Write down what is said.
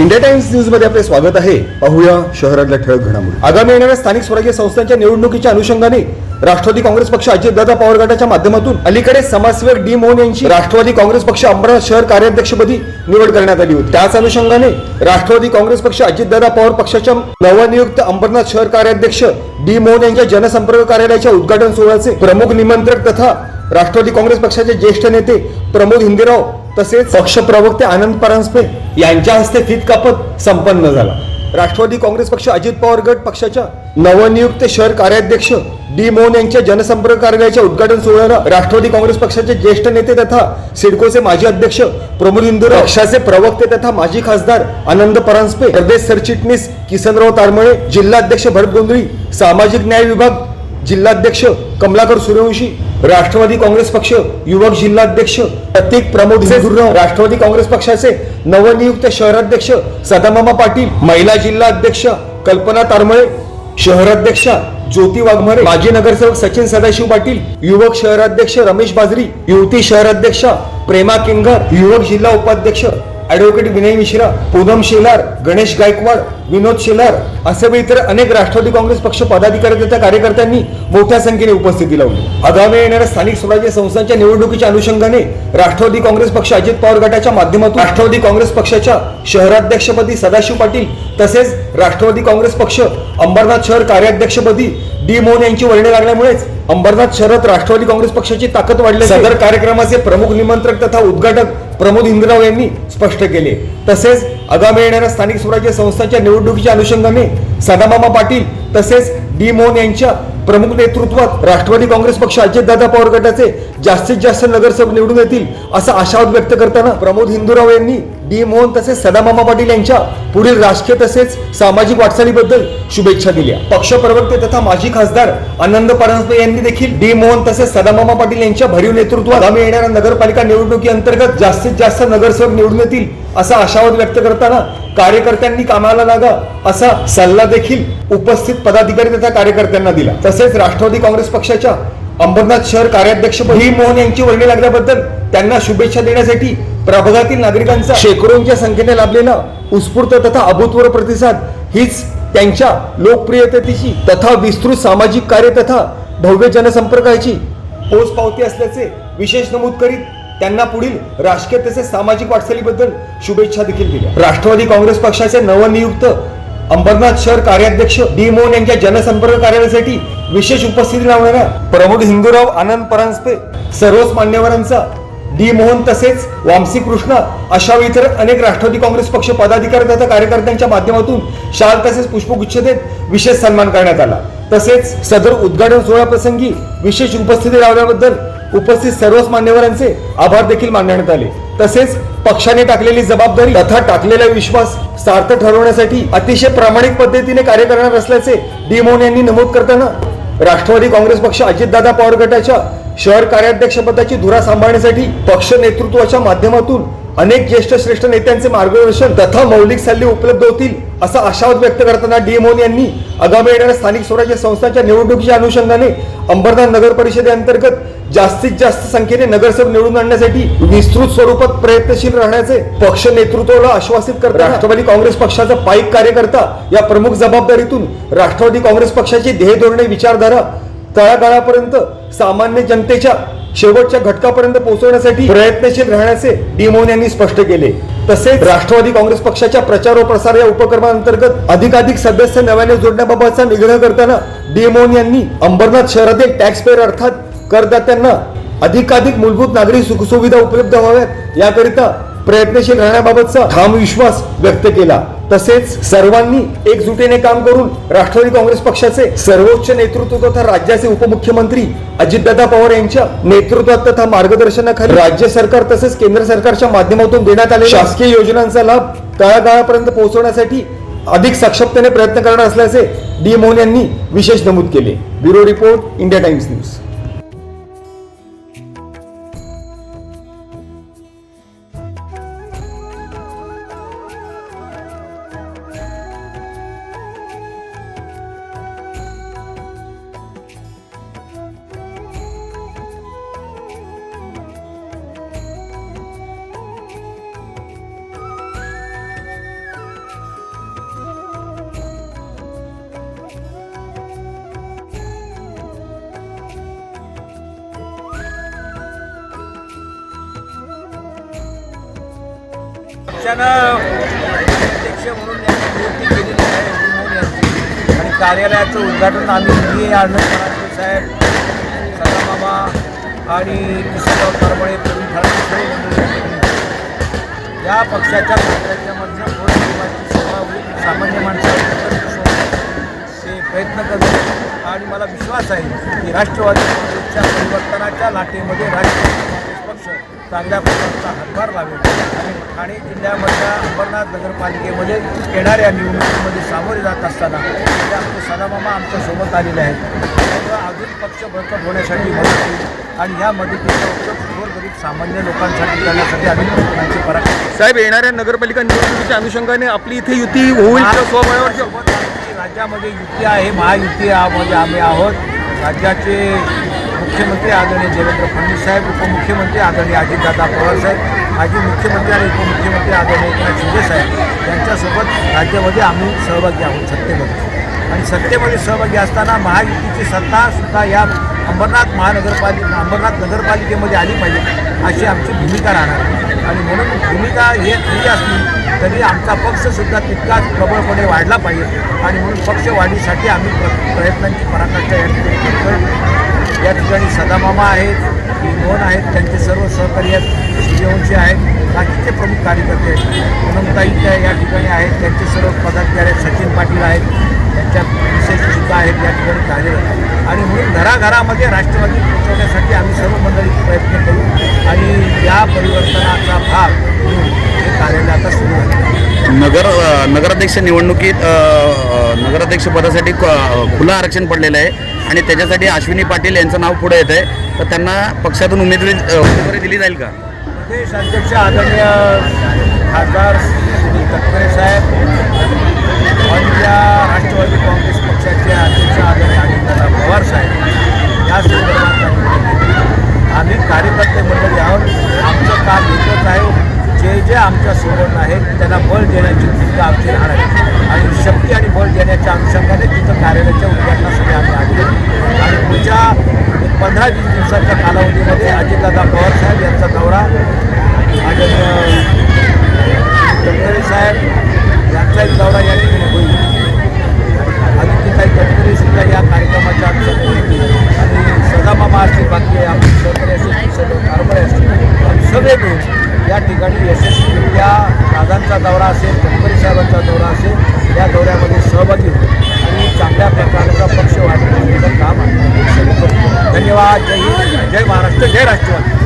India times न्यूजमध्ये आपले स्वागत आहे. पाहूया शहरातल्या ठळक घडामोडी. आगामी येणाऱ्या स्थानिक स्वराज्य संस्थांच्या निवडणुकीच्या अनुषंगाने राष्ट्रवादी काँग्रेस पक्ष अजितदादा पवार गटाच्या माध्यमातून अलीकडे समाजसेवक डी मोहन यांची राष्ट्रवादी काँग्रेस पक्ष अमरावती शहर कार्याध्यक्षपदी निवड करण्यात आली होती. त्याच अनुषंगाने राष्ट्रवादी काँग्रेस पक्ष अजितदादा पवार पक्षाच्या नवनियुक्त अंबरनाथ शहर कार्याध्यक्ष डी मोहन यांच्या जनसंपर्क कार्यालयाच्या उद्घाटन सोहळ्याचे प्रमुख निमंत्रक तथा राष्ट्रवादी काँग्रेस पक्षाचे ज्येष्ठ नेते प्रमोद हिंदेराव तसेच पक्ष प्रवक्ते आनंद परांजपे यांच्या हस्ते फीत कापत संपन्न झाला. राष्ट्रवादी काँग्रेस पक्ष अजित पवार गट पक्षाच्या नवनियुक्त शहर कार्याध्यक्ष डी मोहन यांच्या जनसंपर्क कार्यालयाच्या उद्घाटन सोहळ्याला राष्ट्रवादी काँग्रेस पक्षाचे ज्येष्ठ नेते तथा सिडकोचे माजी अध्यक्ष प्रमोद इंदुर पक्षाचे प्रवक्ते तथा माजी खासदार आनंद परांजपे प्रदेश सरचिटणीस किसनराव तारमळे जिल्हाध्यक्ष भरत गोंधळी सामाजिक न्याय विभाग जिल्हाध्यक्ष कमलाकर सूर्यवंशी राष्ट्रवादी काँग्रेस पक्ष युवक जिल्हाध्यक्ष प्रतीक प्रमोद राष्ट्रवादी काँग्रेस पक्षाचे नवनियुक्त शहराध्यक्ष सदामामा पाटील. महिला जिल्हाध्यक्ष कल्पना तारमळे. शहराध्यक्षा ज्योती वाघमारे. माजी नगरसेवक सचिन सदाशिव पाटील. युवक शहराध्यक्ष रमेश बाजरी. युवती शहराध्यक्षा प्रेमा किंगार. युवक जिल्हा उपाध्यक्ष ॲडव्होकेट विनय मिश्रा पूनम शेलार गणेश गायकवाड विनोद शेलार असे व इतर अनेक राष्ट्रवादी काँग्रेस पक्ष पदाधिकाऱ्यांच्या कार्यकर्त्यांनी मोठ्या संख्येने उपस्थिती लावली. आगामी येणाऱ्या स्थानिक स्वराज्य संस्थांच्या निवडणुकीच्या अनुषंगाने राष्ट्रवादी काँग्रेस पक्ष अजित पवार गटाच्या माध्यमातून राष्ट्रवादी काँग्रेस पक्षाच्या शहराध्यक्षपदी सदाशिव पाटील तसेच राष्ट्रवादी काँग्रेस पक्ष अंबरनाथ शहर कार्याध्यक्षपदी डी मोहन यांची वर्णे लागल्यामुळेच अंबरनाथ शहरात राष्ट्रवादी काँग्रेस पक्षाची ताकद वाढली सदर कार्यक्रमाचे प्रमुख निमंत्रक तथा उद्घाटक प्रमोद इंद्रराव यांनी स्पष्ट केले. तसेच आगामी येणाऱ्या स्थानिक स्वराज्य संस्थांच्या निवडणुकीच्या अनुषंगाने सदामामा पाटील तसेच डी मोहन यांच्या प्रमुख नेतृत्वात राष्ट्रवादी काँग्रेस पक्ष अजितदादा पवार गटाचे जास्तीत जास्त नगरसेवक निवडून येतील असा आशावाद व्यक्त करताना प्रमोद हिंदूराव यांनी डी मोहन तसेच सदामामा पाटील यांच्या पुढील राजकीय तसेच सामाजिक वाटचालीबद्दल शुभेच्छा दिल्या. पक्ष प्रवक्ते तथा माजी खासदार आनंद परांजपे यांनी देखील डी मोहन तसेच सदामामा पाटील यांच्या भरीव नेतृत्वात आम्ही येणाऱ्या नगरपालिका निवडणुकी अंतर्गत जास्तीत जास्त नगरसेवक निवडून येतील असा आशावाद व्यक्त करताना कार्यकर्त्यांनी कामाला लागा असा सल्ला देखील उपस्थित पदाधिकारी तथा कार्यकर्त्यांना दिला. तसेच राष्ट्रवादी काँग्रेस पक्षाच्या अंबरनाथ शहर कार्याध्यक्ष ही मोहन यांची वर्णी लागल्याबद्दल त्यांना शुभेच्छा देण्यासाठी प्रभागातील नागरिकांचा शेकडोंच्या संख्येने लाभलेला उत्स्फूर्त तथा अभूतपूर्व प्रतिसाद हीच त्यांच्या लोकप्रियतेची तथा विस्तृत सामाजिक कार्य तथा भव्य जनसंपर्काची पोच पावती असल्याचे विशेष नमूद करीत त्यांना पुढील राजकीय तसेच सामाजिक वाटचालीबद्दल शुभेच्छा देखील दिल्या. राष्ट्रवादी काँग्रेस पक्षाचे नवनियुक्त अंबरनाथ शहर कार्याध्यक्ष डी मोहन यांच्या जनसंपर्क कार्यालयासाठी विशेष उपस्थिती लावणाऱ्या प्रमोद हिंदूराव आनंद परांजपे सर्वच मान्यवरांचा डी मोहन तसेच वामसी कृष्णा अशा व इतर अनेक राष्ट्रवादी काँग्रेस पक्ष पदाधिकारी तथा कार्यकर्त्यांच्या माध्यमातून शाल तसेच पुष्पगुच्छ देत विशेष सन्मान करण्यात आला. तसेच सदर उद्घाटन सोहळ्याप्रसंगी विशेष उपस्थिती लावल्याबद्दल उपस्थित सर्वच मान्यवरांचे आभार देखील मानण्यात आले. तसेच पक्षाने टाकलेली जबाबदारी तथा टाकलेला विश्वास सार्थ ठरवण्यासाठी अतिशय प्रामाणिक पद्धतीने कार्य करणार असल्याचे डिमोन यांनी नमूद करताना राष्ट्रवादी काँग्रेस पक्ष अजितदादा पवार गटाच्या शहर कार्याध्यक्षपदाची धुरा सांभाळण्यासाठी पक्ष नेतृत्वाच्या माध्यमातून अनेक ज्येष्ठ श्रेष्ठ नेत्यांचे मार्गदर्शन तथा मौलिक सल्ले उपलब्ध होतील असा आशावाद व्यक्त करताना डी मोहन यांनी आगामी येणाऱ्या स्थानिक स्वराज्य संस्थांच्या निवडणुकीच्या अनुषंगाने अंबरनाथ नगर परिषदेअंतर्गत जास्तीत जास्त संख्येने नगरसेवक निवडून आणण्यासाठी विस्तृत स्वरूपात प्रयत्नशील राहण्याचे पक्ष नेतृत्वाला आश्वासित करत राष्ट्रवादी काँग्रेस पक्षाचा पाईक कार्यकर्ता या प्रमुख जबाबदारीतून राष्ट्रवादी काँग्रेस पक्षाची ध्येय धोरणे विचारधारा तळागाळापर्यंत सामान्य जनतेच्या शेवटच्या घटकापर्यंत पोहोचवण्यासाठी प्रयत्नशील राहण्याचे डिमोन यांनी स्पष्ट केले. तसेच राष्ट्रवादी काँग्रेस पक्षाच्या प्रचार व प्रसार या उपक्रमांतर्गत अधिकाधिक सदस्य नव्याने जोडण्याबाबतचा निग्रह करताना डिमोन यांनी अंबरनाथ शहरातील टॅक्स पेअर अर्थात करदात्यांना अधिकाधिक मूलभूत नागरी सुखसुविधा उपलब्ध व्हाव्यात याकरिता प्रयत्नशील राहण्याबाबतचा ठाम विश्वास व्यक्त केला. तसेच सर्वांनी एकजुटीने काम करून राष्ट्रवादी काँग्रेस पक्षाचे सर्वोच्च नेतृत्व तथा राज्याचे उपमुख्यमंत्री अजितदादा पवार यांच्या नेतृत्वात तथा मार्गदर्शनाखाली राज्य सरकार तसेच केंद्र सरकारच्या माध्यमातून देण्यात आलेल्या शासकीय योजनांचा लाभ तळागाळापर्यंत पोहोचवण्यासाठी अधिक सक्षमतेने प्रयत्न करणार असल्याचे डी मोहन यांनी विशेष नमूद केले. Bureau report India Times news. पक्षानं अध्यक्ष म्हणून यांनी नियुक्ती केलेली आहे विमोन यांची आणि कार्यालयाचं उद्घाटन आम्ही मी आनंद फराटे साहेब सदामामा आणि किशोरराव करमळे प्रवीण फराटे या ठिकाणी या पक्षाच्या कार्यक्रमातनं गोरगरिबांची सेवा होईल सामान्य माणसाला ते प्रयत्न करतो आणि मला विश्वास आहे की राष्ट्रवादी काँग्रेसच्या परिवर्तनाच्या लाटेमध्ये राष्ट्रवादी चांगल्या प्रकारचा हातभार लावेल. आणि ठाणे जिल्ह्यामधल्या अंबरनाथ नगरपालिकेमध्ये येणाऱ्या निवडणुकीमध्ये सामोरे जात असताना ते आमचे सदामामा आमच्यासोबत आलेले आहेत. त्यामुळं अजून पक्ष बळकट होण्यासाठी मदत होईल आणि ह्या मदतीचा उपयोग गोरगरीब सामान्य लोकांसाठी करण्यासाठी आम्ही प्रयत्नांची पराकाष्ठा साहेब येणाऱ्या नगरपालिका निवडणुकीच्या अनुषंगाने आपली इथे युती होईल स्वबळावर राज्यामध्ये युती आहे महायुती यामध्ये आम्ही आहोत. राज्याचे मुख्यमंत्री आदरणीय देवेंद्र फडणवीस साहेब उपमुख्यमंत्री आदरणीय अजितदादा पवार साहेब माजी मुख्यमंत्री आणि उपमुख्यमंत्री आदरणीय एकनाथ शिंदे साहेब यांच्यासोबत राज्यामध्ये आम्ही सहभागी आहोत सत्तेमध्ये. आणि सत्तेमध्ये सहभागी असताना महायुतीची सत्तासुद्धा या अंबरनाथ महानगरपालिका अंबरनाथ नगरपालिकेमध्ये आली पाहिजे अशी आमची भूमिका राहणार. आणि म्हणून भूमिका हे ही असली तरी आमचा पक्षसुद्धा तितकाच प्रबळपणे वाढला पाहिजे. आणि म्हणून पक्ष वाढीसाठी आम्ही प्र प्रयत्नांची पराकाष्ठा या ठिकाणी या ठिकाणी सदामामा आहेत मोहन आहेत त्यांचे सर्व सहकारी आहेत सूर्यवंशी आहेत बाकीचे प्रमुख कार्यकर्ते आहेत. पूनमताई त्या या ठिकाणी आहेत त्यांचे सर्व पदाधिकारी आहेत सचिन पाटील आहेत त्यांच्या सुद्धा आहेत या ठिकाणी कार्यरत आणि म्हणून घराघरामध्ये राष्ट्रवादी पोहोचवण्यासाठी आम्ही सर्व मंडळी प्रयत्न करू आणि या परिवर्तनाचा भाग म्हणून हे कार्यालय आता सुरू आहे. नगर नगराध्यक्ष निवडणुकीत नगराध्यक्षपदासाठी नगराध्यक्ष पदासाठी खुलं आरक्षण पडलेलं आहे. आणि त्याच्यासाठी अश्विनी पाटील यांचं नाव पुढे येत आहे तर त्यांना पक्षातून उमेदवारी उमेदवारी दिली जाईल का? प्रदेश अध्यक्ष आदरणीय खासदार श्री तटकरे साहेब राष्ट्रवादी काँग्रेस पक्षाचे अध्यक्ष आदरणीय अजितदादा पवार साहेब या संदर्भात आम्ही कार्यकर्ते मंडळी आहोत आमचं काम एकच आहे जे जे आमच्यासोबत आहेत त्यांना बळ देण्याची भूमिका आमची राहणार आहे आणि शक्ती आणि बळ देण्याच्या अनुषंगाने तिथं कार्यालयाच्या उद्घाटनासाठी आम्ही आले आणि पुढच्या एक पंधरा वीस दिवसाच्या कालावधीमध्ये अजितदादा पवार साहेब यांचा दौरा आदरणीय तटकरे साहेब यांचाही दौरा या ठिकाणी होईल. आदित्यताई तटकरे सुद्धा या कार्यक्रमाच्या अनुषंगाने आणि सदामामा असतील बाकी आमचे सहकारी असतील सर्व कारभारी असतील आम्ही सगळे मिळून या ठिकाणी यशस्वीरित्या दादांचा दौरा असेल तटकरे साहेबांचा दौरा असेल या दौऱ्यामध्ये सहभागी होऊ आणि चांगल्या प्रकारचा पक्ष वाढवण्याचं काम आम्ही करतो धन्यवाद. जय हिंद. जय महाराष्ट्र. जय राष्ट्रवादी.